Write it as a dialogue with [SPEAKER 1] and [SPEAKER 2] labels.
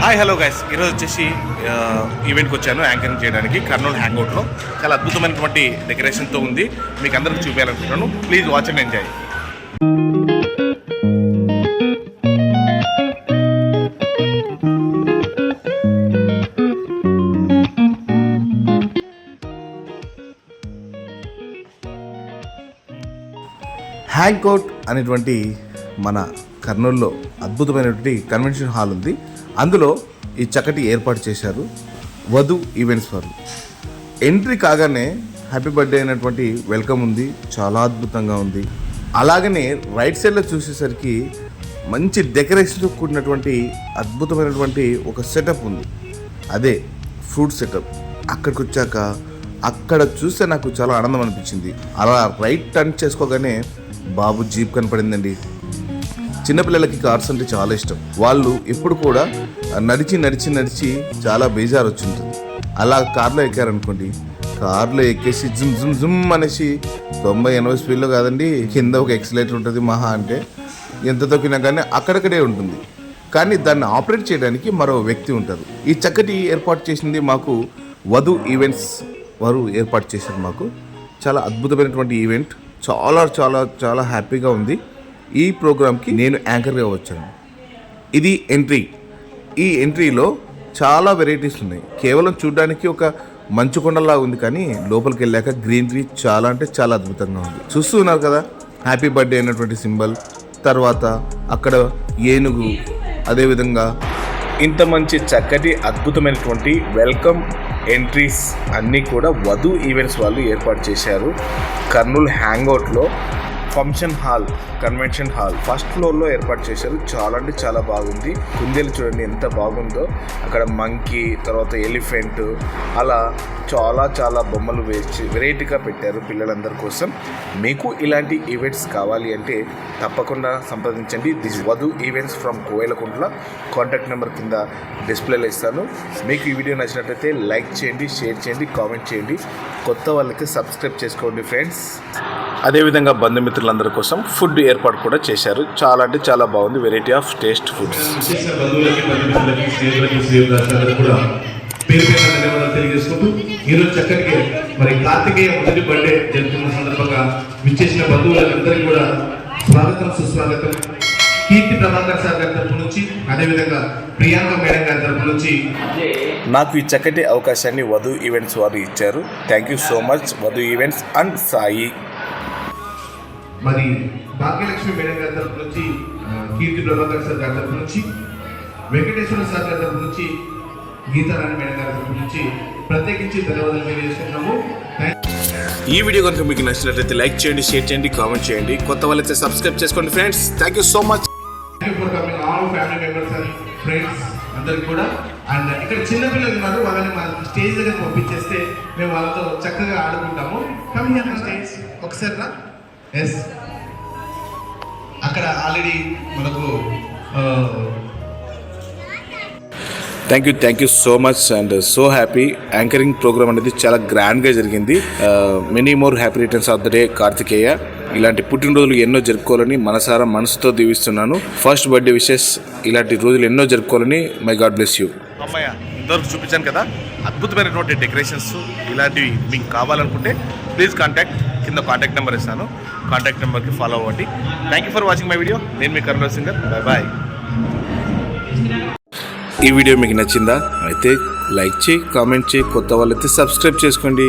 [SPEAKER 1] Hi hello guys ఈరోజు వచ్చేసి ఈవెంట్కి వచ్చాను యాంకరింగ్ చేయడానికి కర్నూలు హ్యాంగ్అవుట్లో చాలా అద్భుతమైనటువంటి డెకరేషన్తో ఉంది. మీకు అందరికి చూపించాలనుకుంటున్నాను. Please watch and enjoy hangout అనేటువంటి మన కర్నూలులో అద్భుతమైనటువంటి కన్వెన్షన్ హాల్ ఉంది. అందులో ఈ చక్కటి ఏర్పాటు చేశారు వధు ఈవెంట్స్ వారు. ఎంట్రీ కాగానే హ్యాపీ బర్త్డే అయినటువంటి వెల్కమ్ ఉంది చాలా అద్భుతంగా ఉంది. అలాగనే రైట్ సైడ్లో చూసేసరికి మంచి డెకరేషన్తో కూడినటువంటి అద్భుతమైనటువంటి ఒక సెటప్ ఉంది. అదే ఫ్రూట్ సెటప్ అక్కడికి వచ్చాక అక్కడ చూస్తే నాకు చాలా ఆనందం అనిపించింది. అలా రైట్ టర్న్ చేసుకోగానే బాబు జీప్ కనపడిందండి. చిన్నపిల్లలకి కార్స్ అంటే చాలా ఇష్టం. వాళ్ళు ఎప్పుడు కూడా నడిచి నడిచి నడిచి చాలా బేజారు వచ్చింటుంది అలా కార్లో ఎక్కారనుకోండి కార్లో ఎక్కేసి జుమ్ జుమ్ జుమ్ అనేసి తొంభై ఎనభై స్పీడ్లో కాదండి కింద ఒక ఎక్సలేటర్ ఉంటుంది మహా అంటే ఎంత తొక్కినా కానీ అక్కడక్కడే ఉంటుంది. కానీ దాన్ని ఆపరేట్ చేయడానికి మరో వ్యక్తి ఉంటారు ఈ చక్కటి ఏర్పాటు చేసింది మాకు వధు ఈవెంట్స్ వారు ఏర్పాటు చేశారు మాకు. చాలా అద్భుతమైనటువంటి ఈవెంట్. చాలా చాలా చాలా హ్యాపీగా ఉంది. ఈ ప్రోగ్రామ్కి నేను యాంకర్గా వచ్చాను. ఇది ఎంట్రీ. ఈ ఎంట్రీలో చాలా వెరైటీస్ ఉన్నాయి. కేవలం చూడడానికి ఒక మంచు కొండలా ఉంది కానీ లోపలికి వెళ్ళాక గ్రీనరీ చాలా అంటే చాలా అద్భుతంగా ఉంది. చూస్తూ ఉన్నారు కదా? హ్యాపీ బర్త్డే అయినటువంటి సింబల్. తర్వాత అక్కడ ఏనుగు. అదేవిధంగా ఇంత మంచి చక్కటి అద్భుతమైనటువంటి వెల్కమ్ ఎంట్రీస్ అన్నీ కూడా వధు ఈవెంట్స్ వాళ్ళు ఏర్పాటు చేశారు. Kurnool హ్యాంగ్అవుట్లో function hall convention hall. First ఫ్లోర్లో ఏర్పాటు చేశారు. చాలా అంటే చాలా బాగుంది. కుందేలు చూడండి ఎంత బాగుందో. అక్కడ మంకీ తర్వాత ఎలిఫెంట్ అలా చాలా చాలా బొమ్మలు వేసి వెరైటీగా పెట్టారు పిల్లలందరి కోసం. మీకు ఇలాంటి ఈవెంట్స్ కావాలి అంటే తప్పకుండా సంప్రదించండి. This Vadhu events from Koilakuntla. Contact number కింద డిస్ప్లేలో ఇస్తాను. మీకు ఈ వీడియో నచ్చినట్లయితే లైక్ చేయండి షేర్ చేయండి కామెంట్ చేయండి. కొత్త వాళ్ళకి సబ్స్క్రైబ్ చేసుకోండి ఫ్రెండ్స్. అదేవిధంగా బంధుమిత్రులందరి కోసం ఫుడ్ ఏర్పాటు కూడా చేశారు. చాలా అంటే చాలా బాగుంది. వెరైటీ ఆఫ్ టేస్ట్ ఫుడ్స్
[SPEAKER 2] విశేష బంధువులకి బంధుమిత్రులకి స్నేహితులకి శ్రీయులందరూ కూడా పేరు పేరు ధన్యవాదాలు తెలియజేసుకుంటూ ఈరోజు చక్కటి మరి కార్తికేయ మొదటి బర్త్డే జరుపుకున్న సందర్భంగా విచ్చేసిన బంధువులందరికీ కూడా స్వాగతం సుస్వాగతం. కీర్తి ప్రభాకర్ సార్ గారి తరపు నుంచి అదేవిధంగా ప్రియాంక మేడం గారి తరపు నుంచి
[SPEAKER 1] నాకు ఈ చక్కటి అవకాశాన్ని వధు ఈవెంట్స్ వారు ఇచ్చారు. Thank you so much Vadhu events and Sai.
[SPEAKER 2] మరి భాగ్యలక్ష్మి మేడం గారి తరపు నుంచి కీర్తి ప్రభాకర్ సార్ గారి తరపు నుంచి వెంకటేశ్వర సార్ గారి తరపు నుంచి గీతారాణి మేడం గారి తరపు నుంచి ప్రత్యేకించి ధన్యవాదాలు తెలియజేస్తున్నాము థ్యాంక్
[SPEAKER 1] ఈ వీడియో కనుక మీకు నచ్చినట్లయితే లైక్ చేయండి షేర్ చేయండి కామెంట్ చేయండి. కొత్త వాళ్ళైతే సబ్స్క్రైబ్ చేసుకోండి friends. Thank you so much.
[SPEAKER 2] You for coming all family members and friends అందరికి కూడా. అండ్ ఇక్కడ చిన్న పిల్లలు ఉన్నారు వాళ్ళని మా స్టేజ్ దగ్గర పంపించేస్తే మేము వాళ్ళతో చక్కగా ఆడుకుంటాము. కమ్ హియర్ స్టేజ్ ఒకసారి రా. ఎస్ అక్కడ ఆల్రెడీ మనకు
[SPEAKER 1] thank you thank you so much and so happy anchoring programme అనేది చాలా గ్రాండ్గా జరిగింది. Many more happy returns of the day Kartikeya. ఇలాంటి పుట్టినరోజులు ఎన్నో జరుపుకోవాలని మనసారా మనసుతో దీవిస్తున్నాను. ఫస్ట్ బర్త్డే విషెస్ ఇలాంటి రోజులు ఎన్నో జరుపుకోవాలని మై గాడ్ బ్లెస్ యూ అమ్మాయ ఇంతవరకు చూపించాను కదా. అద్భుతమైనటువంటి డెకరేషన్స్ ఇలాంటివి మీకు కావాలనుకుంటే ప్లీజ్ కాంటాక్ట్ కింద కాంటాక్ట్ నెంబర్ ఇస్తాను. కాంటాక్ట్ నెంబర్కి ఫాలో అవ్వండి. Thank you for watching my video నేను మీ కరుణ సింగర్. బాయ్ బాయ్ ఈ వీడియో మీకు నచ్చిందా? అయితే లైక్ చేయి కామెంట్ చేయి. కొత్త వాళ్ళైతే సబ్స్క్రైబ్ చేసుకోండి.